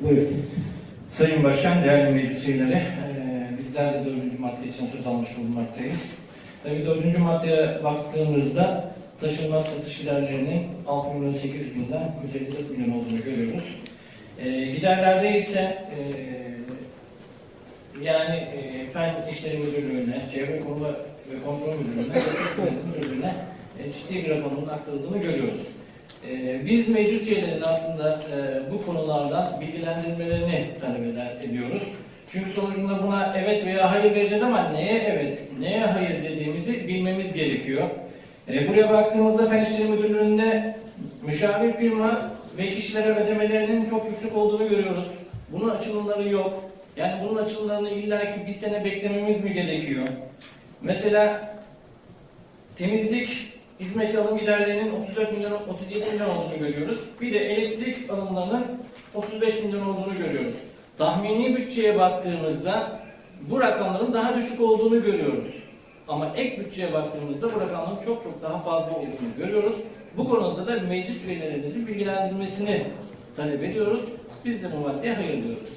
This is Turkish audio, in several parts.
Buyurun. Sayın Başkan, değerli meclis üyeleri, eee, bizler de dördüncü madde için söz almış bulunmaktayız. Tabii dördüncü maddeye baktığımızda taşınmaz satış giderlerinin 6 milyon 800 binden 154 milyon olduğunu görüyoruz. Eee giderlerde ise eee, yani eee Fen İşleri Müdürlüğü'ne, Çevre Koruma ve Kontrol Müdürlüğü'ne, Müdürlüğü'ne e, ciddi bir rakamın aktarıldığını görüyoruz. Ee, Biz meclis üyelerinin aslında e, bu konulardan bilgilendirmelerini talep eder, ediyoruz. Çünkü sonucunda buna evet veya hayır vereceğiz ama neye evet, neye hayır dediğimizi bilmemiz gerekiyor. Ee, Buraya baktığımızda Fen Müdürlüğü'nde müşavir firma ve kişilere ödemelerinin çok yüksek olduğunu görüyoruz. Bunun açılımları yok. Yani bunun açılımlarını illaki bir sene beklememiz mi gerekiyor? Mesela temizlik hizmeti alım giderlerinin 34 milyon, 37 milyon olduğunu görüyoruz. Bir de elektrik alımlarının 35 milyon olduğunu görüyoruz. Tahmini bütçeye baktığımızda bu rakamların daha düşük olduğunu görüyoruz. Ama ek bütçeye baktığımızda bu rakamların çok çok daha fazla olduğunu görüyoruz. Bu konuda da meclis üyelerimizin bilgilendirmesini talep ediyoruz. Biz de bu maddeye hayır diyoruz.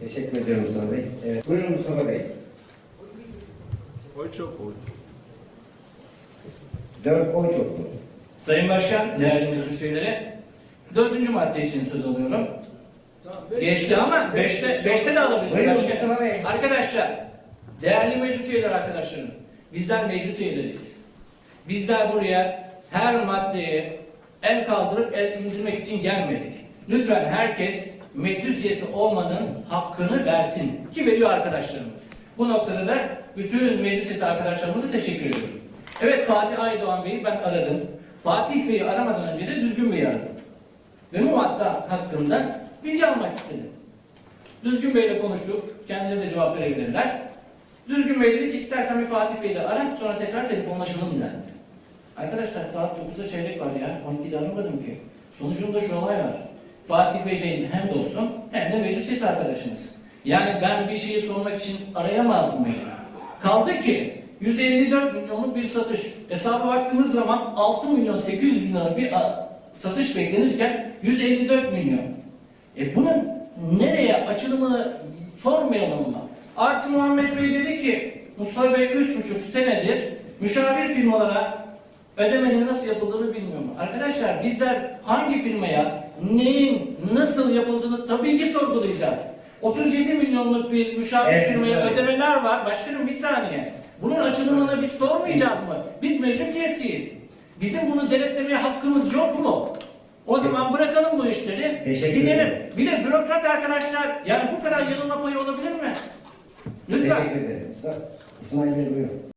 Teşekkür ediyorum Mustafa Bey. Evet. Buyurun Mustafa Bey. Oy çok oy. Dört oy çoktu. Sayın Başkan, değerli meclis üyeleri, dördüncü madde için söz alıyorum. Geçti ama beşte, beşte de alabilir Buyurun başkan. Mustafa Bey. Arkadaşlar, değerli meclis üyeleri arkadaşlarım, bizler meclis üyeleriyiz. Bizler buraya her maddeyi el kaldırıp el indirmek için gelmedik. Lütfen herkes meclis üyesi olmanın hakkını versin. Ki veriyor arkadaşlarımız. Bu noktada da bütün meclis üyesi arkadaşlarımıza teşekkür ediyorum. Evet Fatih Aydoğan Bey'i ben aradım. Fatih Bey'i aramadan önce de Düzgün Bey'i aradım. Ve madde hakkında bilgi almak istedim. Düzgün Bey'le konuştuk. Kendileri de cevap verebilirler. Düzgün Bey dedi ki istersen bir Fatih Bey'le ara sonra tekrar telefonlaşalım dendi. Arkadaşlar saat 9'a çeyrek var ya. 12'de aramadım ki. Sonucunda şu olay var. Fatih Bey benim hem dostum hem de meclis üyesi arkadaşımız. Yani ben bir şeyi sormak için arayamaz mıyım? Kaldı ki 154 milyonluk bir satış. Hesaba baktığınız zaman 6 milyon 800 bin lira bir satış beklenirken 154 milyon. E bunun nereye açılımını sormayalım mı? Artı Muhammed Bey dedi ki Mustafa Bey 3,5 senedir müşavir firmalara ödemenin nasıl yapıldığını bilmiyorum. Arkadaşlar bizler hangi firmaya neyin nasıl yapıldığını tabii ki sorgulayacağız. 37 milyonluk bir müşavir Evet, firmaya evet. ödemeler var. Başkanım bir saniye. Bunun açılımını biz sormayacağız mı? Biz meclis üyesiyiz. Bizim bunu denetlemeye hakkımız yok mu? O zaman bırakalım bu işleri. Teşekkür Gidelim. ederim. Bir de bürokrat arkadaşlar yani bu kadar yanılma payı olabilir mi? Lütfen. Teşekkür ederim. İsmail Bey buyurun.